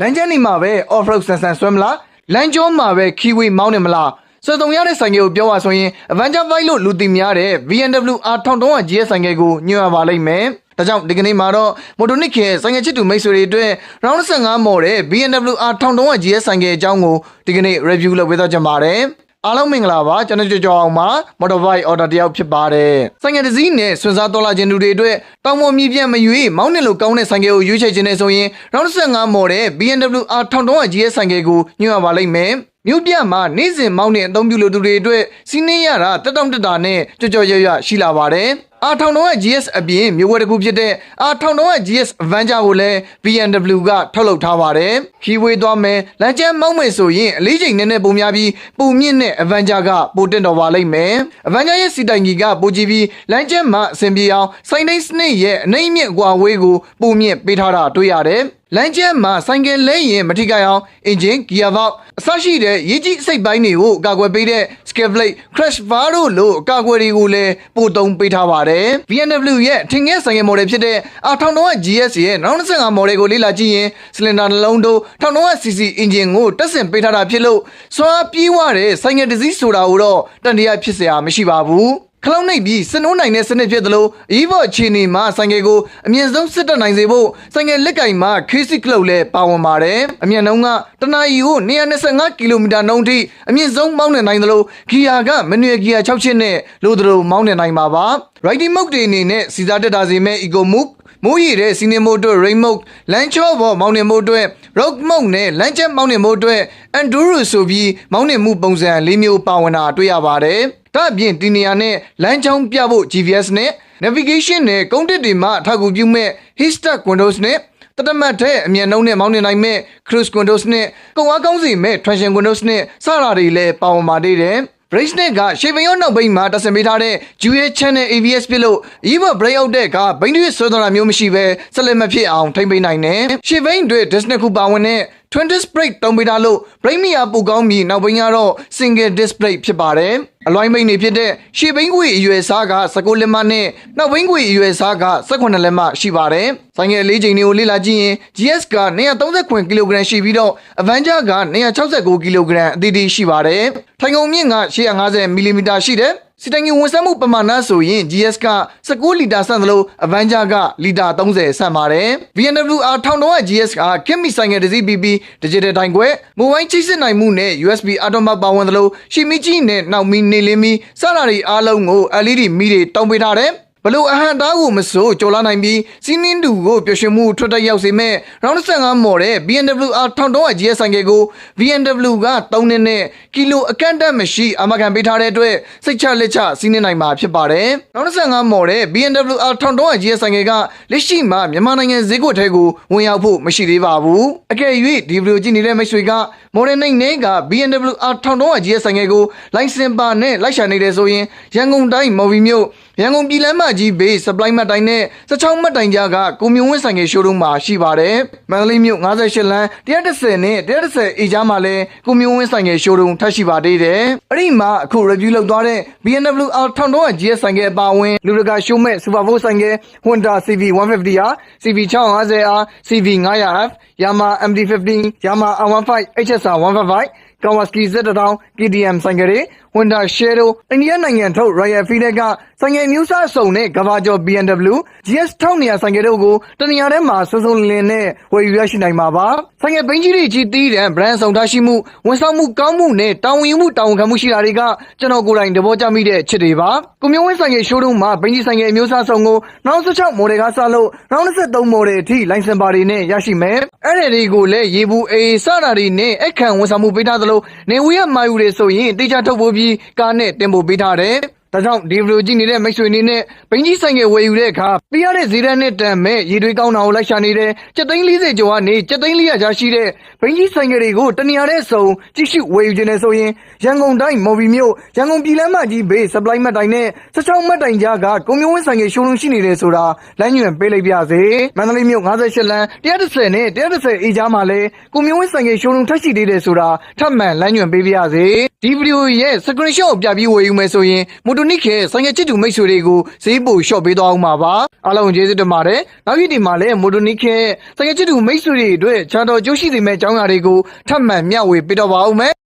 လမ်းကျန်းနေမှာပဲ off road ဆန်ဆန်ဆွဲမလားလမ်းကျောမှာပဲ kiwi မောင်းနေမလားစွဲတုံရတဲ့ဆိုင်ကယ်ကိုပြောပါဆိုရင် Avenger Vibe လို့လူသိများတဲ့ BMW R1300 GS ဆိုင်ကယ်ကိုညွှန်ရပါလိမ့်မယ်ဒါကြောင့်ဒီကနေ့မှာတော့ Motornic ရဲ့ဆိုင်ကယ်ချစ်သူမိတ်ဆွေတွေအတွက် round 15မော်တဲ့ BMW R1300 GS ဆိုင်ကယ်အကြောင်းကိုဒီကနေ့ review လုပ်ပေးသွားကြပါတယ် အားလုံးမင်္ဂလာပါကျွန်တော်ကြော်ကြော်အောင်ပါ Motor Vibe order တယောက်ဖြစ်ပါတယ်ဆိုင်ကယ်တစ်စီးနဲ့ဆွန်စားတော်လာခြင်းလူတွေအတွက်တောင်ပေါ်မြည်ပြန့်မရွေးမောင်းနေလို့ကောင်းတဲ့ဆိုင်ကယ်ကိုရွေးချယ်ခြင်းနဲ့ဆိုရင် round 15မော်တဲ့ BMW R1300 GS ဆိုင်ကယ်ကိုညွှန်ရပါလိမ့်မယ်မြို့ပြမှာနေ့စဉ်မောင်းနေအသုံးပြုလို့သူတွေအတွက်စီးနှင်းရတာတက်တောင့်တက်တာနဲ့ကြော်ကြော်ရွရွရှိလာပါတယ်။ R1300 GS အပြင်မြို့ဝဲတစ်ခုဖြစ်တဲ့ R1300 GS Avenger ကိုလည်း BMW ကထုတ်လုပ်ထားပါတယ်။ Highway သွားမယ်လမ်းကျန်းမောင်းမယ်ဆိုရင်အလေးချိန်နည်းနည်းပုံများပြီးပုံမြင့်တဲ့ Avenger ကပိုတက်တော်ပါလိမ့်မယ်။ Avenger ရဲ့စီတိုင်ကြီးကပိုကြည့်ပြီးလမ်းကျန်းမှာအဆင်ပြေအောင်စိုင်းတိုင်းစနစ်ရဲ့အနှိမ့်မြင့်အကွာအဝေးကိုပုံမြင့်ပေးထားတာတွေ့ရတယ်။ လမ်းကျဲမှာဆိုင်ကယ်လဲရင်မထိခိုက်အောင်အင်ဂျင်ဂီယာဘောက်အစရှိတဲ့ရေးကြီးစိတ်ပိုင်းတွေကိုကာကွယ်ပေးတဲ့ Skyblade Crash Bar တို့လိုကာကွယ်တွေကိုလည်းပို့သုံးပေးထားပါတယ် BMW ရဲ့ထင်ငယ်ဆိုင်ကယ်မော်ဒယ်ဖြစ်တဲ့1900 GS ရဲ့1995မော်ဒယ်ကိုလေ့လာကြည့်ရင်စလင်ဒါနှလုံးတို့ 1900cc အင်ဂျင်ကိုတက်ဆင်ပေးထားတာဖြစ်လို့စွာပြေးဝတဲ့ဆိုင်ကယ်တစ်စီးဆိုတာကိုတော့တန်တရားဖြစ်စရာမရှိပါဘူး ခလုံးနိုင်ပြီးစနိုးနိုင်တဲ့စနစ်ဖြစ်သလိုအီးဘော့ချီနီမှာဆိုင်ကယ်ကိုအမြင့်ဆုံးစစ်တက်နိုင်စေဖို့ဆိုင်ကယ်လက်ကင်မှာခီးစစ်ကလုတ်လည်းပါဝင်ပါတယ်အမြင့်နှုန်းကတနအီကို125ကီလိုမီတာနှုန်းထိအမြင့်ဆုံးမောင်းနေနိုင်သလိုဂီယာကမနွေဂီယာ6ချစ်နဲ့လို့သလိုမောင်းနေနိုင်ပါပါ riding mode တွေအနေနဲ့စီစားတက်တာစီမဲ့ eco move မိုးရည်တဲ့စီနေမို့အတွက် rain mode လမ်းချောပေါ်မောင်းနေမှုအတွက် rock mode နဲ့လမ်းကျမောင်းနေမှုအတွက် enduro ဆိုပြီးမောင်းနေမှုပုံစံ၄မျိုးပါဝင်တာတွေ့ရပါတယ်။ ဒါ့အပြင်ဒီနေရာနဲ့လမ်းကြောင်းပြဖို့ GPS နဲ့ navigation နဲ့ကုန်းတက်တွေမှာအထောက်အကူပြုမဲ့ Histach Windows နဲ့တတမတ်တဲ့အမြန်နှုံးနဲ့မောင်းနေနိုင်မဲ့ Cruise Windows နဲ့ကုံအားကောင်းစီမဲ့ Traction Windows နဲ့စတာတွေလည်းပါဝင်ပါသေးတယ်။ Bracelet ကရှေ့ဘိန်းရောနောက်ဘိန်းမှာတက်ဆင်ပေးထားတဲ့ Dual Channel ABS ဖြစ်လို့ Evo Brake Out တဲ့ကဘိန်းတွေဆွဲသွားတာမျိုးမရှိပဲဆက်လက်မဖြစ်အောင်ထိမ့်ပေးနိုင်တယ်။ရှေ့ဘိန်းတွေ disc နှစ်ခုပါဝင်တဲ့ Twin Disc Brake တုံးပေးထားလို့ brake မီယာပိုကောင်းပြီးနောက်ဘိန်းကတော့ Single Disc Brake ဖြစ်ပါတယ်။အလွိုင်းဘိန်းတွေဖြစ်တဲ့ရှေ့ဘိန်းကွေအရွယ်စားက19လက်မနဲ့နောက်ဘိန်းကွေအရွယ်စားက18လက်မရှိပါတယ်။ဆိုင်ငယ်လေးချိန်တွေကိုလေ့လာကြည့်ရင် GS က130ကီလိုဂရမ်ရှိပြီးတော့ Avenger က169ကီလိုဂရမ်အသီးသီးရှိပါတယ်။ထိုင်ကုန်မြင့်က150မီလီမီတာရှိတယ်။ စီတိုင်ကြီးဝန်ဆက်မှုပမာဏဆိုရင် GS က19လီတာဆန့်သလို Avenger ကလီတာ30ဆန့်ပါတယ် BMW R1200 GS ကကင်မီဆိုင်ငယ်တစ်စီးပြီးပြီး digital တိုင်ခွဲမိုဘိုင်းချိတ်ဆက်နိုင်မှုနဲ့ USB အတော်မပါဝင်သလိုရှီမီကြီးနဲ့နောက်မီနေလင်းမီစတာတွေအားလုံးကို LED မီတွေတောင်းပေးထားတယ် ဘလို့အဟန်တားကိုမစိုးကြော်လာနိုင်ပြီးစီးနင်းတူကိုပျော်ရွှင်မှုထွက်တက်ရောက်စေမဲ့ round 15မော်တဲ့ BMW R1200 GS ဆိုင်ကယ်ကို BMW က3နှစ်နဲ့ကီလိုအကန့်အသတ်မရှိအမကန်ပေးထားတဲ့အတွက်စိတ်ချလက်ချစီးနင်းနိုင်မှာဖြစ်ပါတယ်။ round 15မော်တဲ့ BMW R1200 GS ဆိုင်ကယ်ကလက်ရှိမှာမြန်မာနိုင်ငံဈေးကွက်ထဲကိုဝင်ရောက်ဖို့မရှိသေးပါဘူး။အကယ်၍ဒီဗီဒီယိုကြည့်နေတဲ့မိတ်ဆွေကမော်ဒယ်နိုင်နေက BMW R1200 GS ဆိုင်ကယ်ကိုလိုင်စင်ပါနဲ့လိုက်ရှာနေတယ်ဆိုရင်ရန်ကုန်တိုင်းမော်ဘီမြို့ ရန်ကုန်ပြည်လမ်းမကြီးဘေး supply မှတ်တိုင်နဲ့16မှတ်တိုင်ကြားကကိုမျိုးဝင်းဆိုင်ကယ်ရှိုးရုံးမှာရှိပါတယ်။မန္တလေးမြို့58လမ်း130နဲ့130အေကြားမှာလည်းကိုမျိုးဝင်းဆိုင်ကယ်ရှိုးရုံးထပ်ရှိပါသေးတယ်။အဲ့ဒီမှာအခု review လုပ်သွားတဲ့ BMW R1200 GS ဆိုင်ကယ်အပါအဝင်လူတကာရှိုးမဲ့ Super Bowl ဆိုင်ကယ် Honda CV 150R CV 650R CV 900F Yamaha MT15 Yamaha R15 HSR 155 Kawasaki Z1000 KTM ဆိုင်ကယ်တွေ Honda Shadow အိန္ဒိယနိုင်ငံထုတ် Royal Enfield ကဆိုင်ငယ်မျိုးစားစုံနဲ့ကဘာကျော် BMW GS 1200ဆိုင်ငယ်တို့ကိုတနေရာထဲမှာစုံစုံလင်လင်နဲ့ဝယ်ယူရရှိနိုင်မှာပါဆိုင်ငယ်ဘိန်းကြီးတွေကြီးတီးတဲ့ brand ဆောင်ထားရှိမှုဝန်ဆောင်မှုကောင်းမှုနဲ့တာဝန်ယူမှုတာဝန်ခံမှုရှိတာတွေကကျွန်တော်ကိုယ်တိုင်သဘောကျမိတဲ့ချစ်တွေပါကိုမျိုးဝင်းဆိုင်ငယ် showroom မှာဘိန်းကြီးဆိုင်ငယ်အမျိုးအစားစုံကိုနောက်16 model ကစလို့နောက်23 model အထိ license ပါတွေနဲ့ရရှိမယ်အဲ့ဒီတွေကိုလည်းရေဘူးအေးစတာတွေနဲ့အခန့်ဝန်ဆောင်မှုပေးထားသလိုနေဝေးရမာယူတွေဆိုရင်တေချာထုတ်ဖို့ပြီးကားနဲ့တင်ပို့ပေးထားတယ် ဒါကြောင့်ဒီဗီဒီယိုကြည့်နေတဲ့မိတ်ဆွေအနေနဲ့ဘိန်းကြီးဆိုင်ငယ်ဝယ်ယူတဲ့အခါပြရတဲ့ဈေးတန်းနဲ့တန်မဲ့ရေတွေကောင်းတာကိုလိုက်ရှာနေတယ်စက်သိန်း40ကျော်ကနေစက်သိန်း400ကျားရှိတဲ့ဘိန်းကြီးဆိုင်ငယ်တွေကိုတနေရာတဲ့စုံကြည့်ရှုဝယ်ယူခြင်းနဲ့ဆိုရင်ရန်ကုန်တိုင်းမော်ဘီမြို့ရန်ကုန်ပြည်လမ်းမကြီးဘေး supply မှတ်တိုင်နဲ့16မှတ်တိုင်ကြားကကွန်မျိုးဝင်းဆိုင်ငယ်ရှိုးလုံးရှိနေတယ်ဆိုတာလမ်းညွှန်ပေးလိုက်ပြစေမန္တလေးမြို့58လမ်း130နဲ့130အေကြားမှာလည်းကွန်မျိုးဝင်းဆိုင်ငယ်ရှိုးလုံးထပ်ရှိသေးတယ်ဆိုတာထပ်မံလမ်းညွှန်ပေးပြစေဒီဗီဒီယိုရဲ့ screenshot ကိုပြပြီးဝယ်ယူမယ်ဆိုရင်မိုတိုနီခေဆိုင်ကယ်ချစ်သူမိတ်ဆွေတွေကိုဈေးပို့လျှော့ပေးသွားအောင်ပါပါအားလုံးကျေးဇူးတင်ပါတယ်နောက်ပြည်ဒီမှာလည်းမိုတိုနီခေဆိုင်ကယ်ချစ်သူမိတ်ဆွေတွေအတွက်ချာတော်ကျိုးရှိစေမယ့်အကြောင်းအရာတွေကိုထပ်မံမျှဝေပေးတော့ပါဦးမယ်